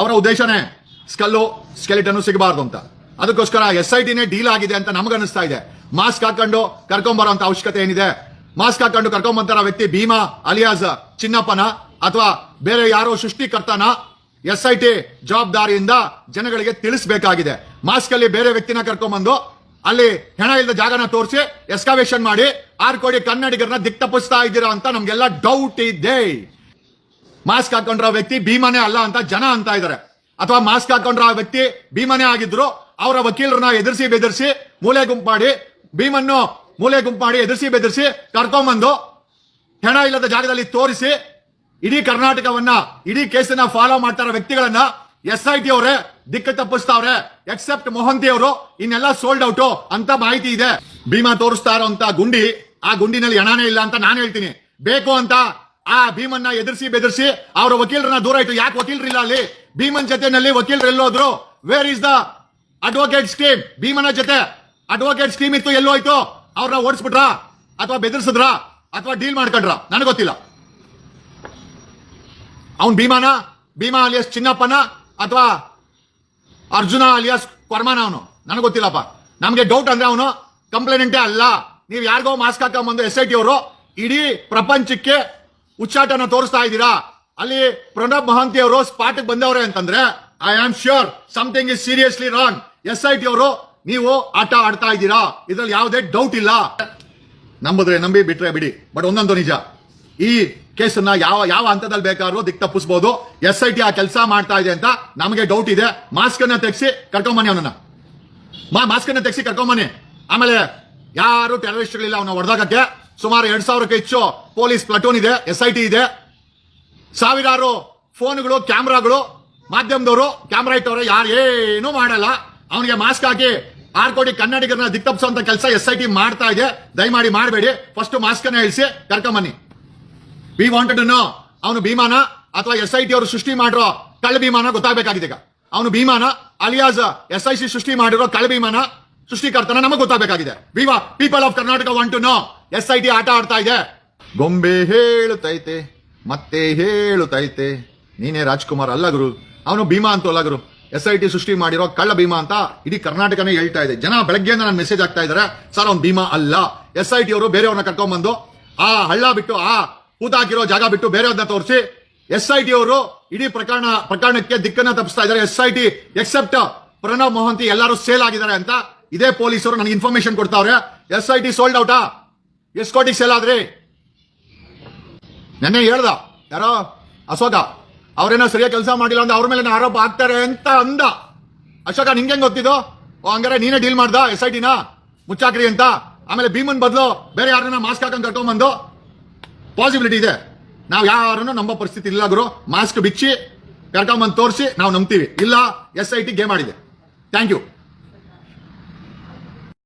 ಅವರ ಉದ್ದೇಶನೇ skull skeleton ಸಿಗಬಾರ್ದು ಅಂತ. ಅದಕ್ಕೋಸ್ಕರ ಎಸ್ ಐ ಟಿನೇ ಡೀಲ್ ಆಗಿದೆ ಅಂತ ನಮಗನ್ನಿಸ್ತಾ ಇದೆ. ಮಾಸ್ಕ್ ಹಾಕೊಂಡು ಕರ್ಕೊಂಬರೋ ಅಂತ ಅವಶ್ಯಕತೆ ಏನಿದೆ? ಮಾಸ್ಕ್ ಹಾಕೊಂಡು ಕರ್ಕೊಂಬಂತಾರ ವ್ಯಕ್ತಿ ಭೀಮಾ ಅಲಿಯಾಸ್ ಚಿನ್ನಪ್ಪನ ಅಥವಾ ಬೇರೆ ಯಾರೋ ಸೃಷ್ಟಿಕರ್ತನ ಎಸ್ ಐ ಟಿ ಜವಾಬ್ದಾರಿಯಿಂದ ಜನಗಳಿಗೆ ತಿಳಿಸಬೇಕಾಗಿದೆ. ಮಾಸ್ಕ್ ಅಲ್ಲಿ ಬೇರೆ ವ್ಯಕ್ತಿನ ಕರ್ಕೊಂಬಂದು ಅಲ್ಲಿ ಹೆಣ ಇಲ್ಲದ ಜಾಗನ ತೋರಿಸಿ ಎಸ್ಕಾವೇಶನ್ ಮಾಡಿ ಆರು ಕೋಟಿ ಕನ್ನಡಿಗರನ್ನ ದಿಕ್ ತಪ್ಪಿಸ್ತಾ ಇದ್ದೀರಾ ಅಂತ ನಮ್ಗೆಲ್ಲ ಡೌಟ್ ಇದೆ. ಮಾಸ್ಕ್ ಹಾಕೊಂಡ್ರ ವ್ಯಕ್ತಿ ಭೀಮನೇ ಅಲ್ಲ ಅಂತ ಜನ ಅಂತ ಇದ್ದಾರೆ ಅಥವಾ ಮಾಸ್ಕ್ ಹಾಕೊಂಡ್ರ ವ್ಯಕ್ತಿ ಭೀಮನೇ ಆಗಿದ್ರು, ಅವರ ವಕೀಲರನ್ನ ಎದುರಿಸಿ ಬೆದರಿಸಿ ಮೂಲೆ ಗುಂಪು ಮಾಡಿ, ಭೀಮನ್ನು ಮೂಲೆ ಗುಂಪು ಮಾಡಿ ಎದುರಿಸಿ ಬೆದರಿಸಿ ಕರ್ಕೊಂಬಂದು ಹೆಣ ಇಲ್ಲದ ಜಾಗದಲ್ಲಿ ತೋರಿಸಿ ಇಡೀ ಕರ್ನಾಟಕವನ್ನ, ಇಡೀ ಕೇಸನ್ನ ಫಾಲೋ ಮಾಡ್ತಾರ ವ್ಯಕ್ತಿಗಳನ್ನ ಎಸ್ ಐ ಟಿ ಅವರೇ, ದಿಕ್ಕು ತಪ್ಪಿಸ್ತಾವ್ರೆ ಎಕ್ಸೆಪ್ಟ್ ಮೋಹಂತಿ ಅವರು, ಇನ್ನೆಲ್ಲ ಸೋಲ್ಡ್ ಔಟ್ ಅಂತ ಮಾಹಿತಿ ಇದೆ. ಭೀಮಾ ತೋರಿಸ್ತಾ ಇರೋಂತ ಗುಂಡಿ, ಆ ಗುಂಡಿನಲ್ಲಿ ಹಣನೇ ಇಲ್ಲ ಅಂತ ನಾನು ಹೇಳ್ತೀನಿ. ಬೇಕು ಅಂತ ಆ ಭೀಮನ್ನ ಎದುರಿಸಿ ಬೆದರಿಸಿ ಅವರ ವಕೀಲರನ್ನ ದೂರ ಆಯ್ತು ಯಾಕೆ ವಕೀಲರಿಲ್ಲ ಅಲ್ಲಿ? ಭೀಮನ್ ಜೊತೆನಲ್ಲಿ ವಕೀಲರು ಎಲ್ಲೋದ್ರು where is the advocate scheme ಭೀಮನ ಜೊತೆ ಅಡ್ವೊಕೇಟ್ ಸ್ಕೀಮ್ ಇತ್ತು, ಎಲ್ಲೋಯ್ತು. ಅವ್ರನ್ನ ಓಡಿಸ್ಬಿಟ್ರ? ಅಥವಾ ಬೆದರ್ಸಿದ್ರ? ಅಥವಾ ಡೀಲ್ ಮಾಡ್ಕೊಂಡ್ರ? ನನಗೆ ಗೊತ್ತಿಲ್ಲ. ಅವನ್ ಭೀಮಾನ? ಭೀಮಾ ಅಲಿಯಾಸ್ ಚಿನ್ನಪ್ಪನ? ಅಥವಾ ಅರ್ಜುನ ಅಲಿಯಾಸ್ ವರ್ಮಾನ ಅವನು? ನನಗೆ ಗೊತ್ತಿಲ್ಲಪ್ಪ. ನಮಗೆ ಡೌಟ್ ಅಂದ್ರೆ ಅವನು ಕಂಪ್ಲೇಂಟೇ ಅಲ್ಲ. ನೀವು ಯಾರಿಗೋ ಮಾಸ್ಕ್ ಹಾಕೊಂಬಂದು ಎಸ್ ಐ ಟಿ ಅವರು, ಇಡೀ ಪ್ರಪಂಚಕ್ಕೆ ಉಚ್ಚಾಟನ ತೋರಿಸ್ತಾ ಇದ್ದೀರಾ? ಅಲ್ಲಿ ಪ್ರಣಬ್ ಮಹಾಂತಿ ಅವರು ಸ್ಪಾಟ್ಗೆ ಬಂದವ್ರೆ ಅಂತಂದ್ರೆ I am sure something is seriously wrong S I T ಅವರು, ನೀವು ಆಟ ಆಡ್ತಾ ಇದ್ದೀರಾ? ಇದ್ರಲ್ಲಿ ಯಾವುದೇ ಡೌಟ್ ಇಲ್ಲ. ನಂಬಿದ್ರೆ ನಂಬಿ, ಬಿಟ್ರೆ ಬಿಡಿ. ಬಟ್ ಒಂದೊಂದು ನಿಜ, ಈ ಕೇಸನ್ನ ಯಾವ ಯಾವ ಹಂತದಲ್ಲಿ ಬೇಕಾದ್ರೂ ದಿಕ್ ತಪ್ಪಿಸಬಹುದು ಎಸ್ ಐ ಟಿ ಆ ಕೆಲಸ ಮಾಡ್ತಾ ಇದೆ ಅಂತ ನಮಗೆ ಡೌಟ್ ಇದೆ. ಮಾಸ್ಕ್ ಅನ್ನ ತೆಗೆಸಿ ಕರ್ಕೊಂಬನ್ನಿ ಅವನನ್ನ. ಮಾಸ್ಕ್ ಅನ್ನ ತೆಗೆಸಿ ಕರ್ಕೊಂಬನ್ನಿ. ಆಮೇಲೆ ಯಾರು ಟೆರರಿಸ್ಟ್ಗಳಿಲ್ಲ ಅವನ ಹೊಡೆದಾಕಕ್ಕೆ ಸುಮಾರು ಎರಡು ಸಾವಿರಕ್ಕೆ ಹೆಚ್ಚು ಪೊಲೀಸ್ ಪ್ಲಟೂನ್ ಇದೆ ಎಸ್ ಐ ಟಿ ಇದೆ. ಸಾವಿರಾರು ಫೋನ್ಗಳು, ಕ್ಯಾಮ್ರಾಗಳು, ಮಾಧ್ಯಮದವರು, ಕ್ಯಾಮ್ರಾ ಇಟ್ಟವರು, ಯಾರು ಏನೂ ಮಾಡಲ್ಲ. ಅವನಿಗೆ ಮಾಸ್ಕ್ ಹಾಕಿ ಆರ್ ಕೋಟಿ ಕನ್ನಡಿಗರನ್ನ ದಿಕ್ತಪ್ಪಿಸುವಂತ ಕೆಲಸ ಎಸ್ ಐ ಟಿ ಮಾಡ್ತಾ ಇದೆ. ದಯಮಾಡಿ ಮಾಡಬೇಡಿ. ಫಸ್ಟ್ ಮಾಸ್ಕ್ ಅನ್ನ ಇಳಿಸಿ ಕರ್ಕೊಂಬನ್ನಿ ವಿ ವಾಂಟೆಡ್ ನೋ ಅವನು ಭೀಮಾನ ಅಥವಾ ಎಸ್ ಐ ಟಿ ಅವರು ಸೃಷ್ಟಿ ಮಾಡಿರೋ ಕಳ್ಳ ಭೀಮಾನ ಗೊತ್ತಾಗಬೇಕಾಗಿದೆ ಈಗ. ಅವನು ಭೀಮಾನ, ಅಲಿಯಾಸ್ ಎಸ್ ಐ ಸಿ ಸೃಷ್ಟಿ ಮಾಡಿರೋ ಕಳ್ಳ ಭೀಮಾನ ಸೃಷ್ಟಿಕರ್ತನ ನಮಗೆ ಗೊತ್ತಾಗಬೇಕಾಗಿದೆ. ವಿವಾ people of Karnataka want to know S I T ಆಟ ಆಡ್ತಾ ಇದೆ. ಗೊಂಬೆ ಹೇಳುತ್ತೈತೆ ಮತ್ತೆ ಹೇಳುತ್ತೈತೆ ನೀನೇ ರಾಜ್ಕುಮಾರ್ ಅಲ್ಲ ಗುರು. ಅವನು ಭೀಮಾ ಅಂತ ಅಲ್ಲ ಗುರು. ಎಸ್ ಐ ಟಿ ಸೃಷ್ಟಿ ಮಾಡಿರೋ ಕಳ್ಳ ಭೀಮಾ ಅಂತ ಇಡೀ ಕರ್ನಾಟಕನೇ ಹೇಳ್ತಾ ಇದೆ. ಜನ ಬೆಳಗ್ಗೆಯಿಂದ ನಾನು ಮೆಸೇಜ್ ಆಗ್ತಾ ಇದಾರೆ ಸರ್, ಅವ್ನು ಭೀಮಾ ಅಲ್ಲ. ಎಸ್ ಐ ಟಿ ಅವರು ಬೇರೆಯವ್ರನ್ನ ಕರ್ಕೊಂಡ್ಬಂದು ಆ ಹಳ್ಳ ಬಿಟ್ಟು, ಆ ಹೂತಾಕಿರೋ ಜಾಗ ಬಿಟ್ಟು ಬೇರೆಯವ್ರನ್ನ ತೋರಿಸಿ ಎಸ್ ಐ ಟಿ ಅವರು ಇಡೀ ಪ್ರಕರಣ, ಪ್ರಕರಣಕ್ಕೆ ದಿಕ್ಕನ್ನ ತಪ್ಪಿಸ್ತಾ ಇದ್ದಾರೆ. S I T except Pranav Mohanty ಎಲ್ಲರೂ ಸೇಲ್ ಆಗಿದ್ದಾರೆ ಅಂತ ಇದೇ ಪೊಲೀಸರು ನನಗೆ ಇನ್ಫಾರ್ಮೇಶನ್ ಕೊಡ್ತಾವ್ರೆ. ಎಸ್ ಐ ಟಿ ಸೋಲ್ಡ್ ಔಟಾ ಎಷ್ಟು ಕೋಟಿಗೆ ಸೆಲ್ ಆದ್ರಿ. ನೆನ್ನೆ ಹೇಳ್ದ, ಯಾರೋ ಅಶೋಕ, ಅವ್ರೇನೋ ಸರಿಯಾಗಿ ಕೆಲಸ ಮಾಡಿಲ್ಲ ಅಂದ್ರೆ ಅವ್ರ ಮೇಲೆ ಆರೋಪ ಆಗ್ತಾರೆ ಅಂತ ಅಂದ. ಅಶೋಕ, ನಿಂಗೆ ಹೆಂಗ್ ಗೊತ್ತಿದ್ದು? ಓ, ಹಂಗಾರೆ ನೀನೇ ಡೀಲ್ ಮಾಡ್ದ ಎಸ್ ಐ ಟಿನ ಮುಚ್ಚಾಕ್ರಿ ಅಂತ. ಆಮೇಲೆ ಭೀಮನ್ ಬದಲು ಬೇರೆ ಯಾರನ್ನ ಮಾಸ್ಕ್ ಹಾಕೊಂಡು ಕರ್ಕೊಂಡ್ಬಂದು. ಪಾಸಿಬಿಲಿಟಿ ಇದೆ. ನಾವು ಯಾರನ್ನು ನಂಬೋ ಪರಿಸ್ಥಿತಿ ಇಲ್ಲ ಗುರು. ಮಾಸ್ಕ್ ಬಿಚ್ಚಿ ಕರ್ಕೊಂಬಂದು ತೋರಿಸಿ, ನಾವು ನಂಬ್ತೀವಿ. ಇಲ್ಲ S I T game ಆಡಿದೆ. Thank you